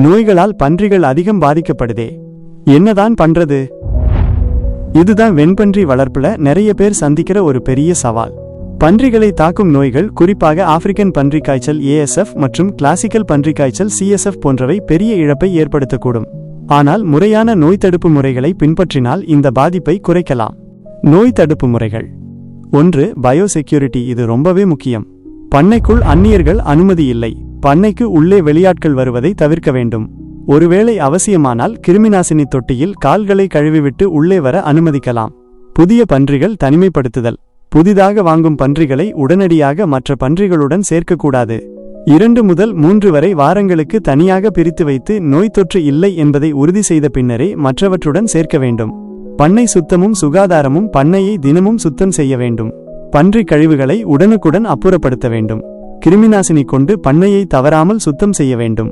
நோய்களால் பன்றிகள் அதிகம் பாதிக்கப்படுதே. என்னதான் பண்றது? இதுதான் வெண்பன்றி வளர்ப்புல நிறைய பேர் சந்திக்கிற ஒரு பெரிய சவால். பன்றிகளை தாக்கும் நோய்கள் குறிப்பாக ஆப்பிரிக்கன் பன்றி காய்ச்சல் ஏஎஸ்எஃப் மற்றும் கிளாசிக்கல் பன்றி காய்ச்சல் சிஎஸ்எஃப் போன்றவை பெரிய இழப்பை ஏற்படுத்தக்கூடும். ஆனால் முறையான நோய் தடுப்பு முறைகளை பின்பற்றினால் இந்த பாதிப்பை குறைக்கலாம். நோய் தடுப்பு முறைகள். ஒன்று பயோசெக்யூரிட்டி. இது ரொம்பவே முக்கியம். பண்ணைக்குள் அந்நியர்கள் அனுமதி இல்லை. பண்ணைக்கு உள்ளே வெளியாட்கள் வருவதை தவிர்க்க வேண்டும். ஒருவேளை அவசியமானால் கிருமிநாசினி தொட்டியில் கால்களை கழுவிவிட்டு உள்ளே வர அனுமதிக்கலாம். புதிய பன்றிகள் தனிமைப்படுத்துதல். புதிதாக வாங்கும் பன்றிகளை உடனடியாக மற்ற பன்றிகளுடன் சேர்க்கக்கூடாது. இரண்டு முதல் மூன்று வரை வாரங்களுக்கு தனியாக பிரித்து வைத்து நோய் தொற்று இல்லை என்பதை உறுதி செய்த பின்னரே மற்றவற்றுடன் சேர்க்க வேண்டும். பண்ணை சுத்தமும் சுகாதாரமும் பண்ணையை தினமும் சுத்தம் செய்ய வேண்டும். பன்றி கழிவுகளை உடனுக்குடன் அப்புறப்படுத்த வேண்டும். கிருமிநாசினி கொண்டு பண்ணையை தவறாமல் சுத்தம் செய்ய வேண்டும்.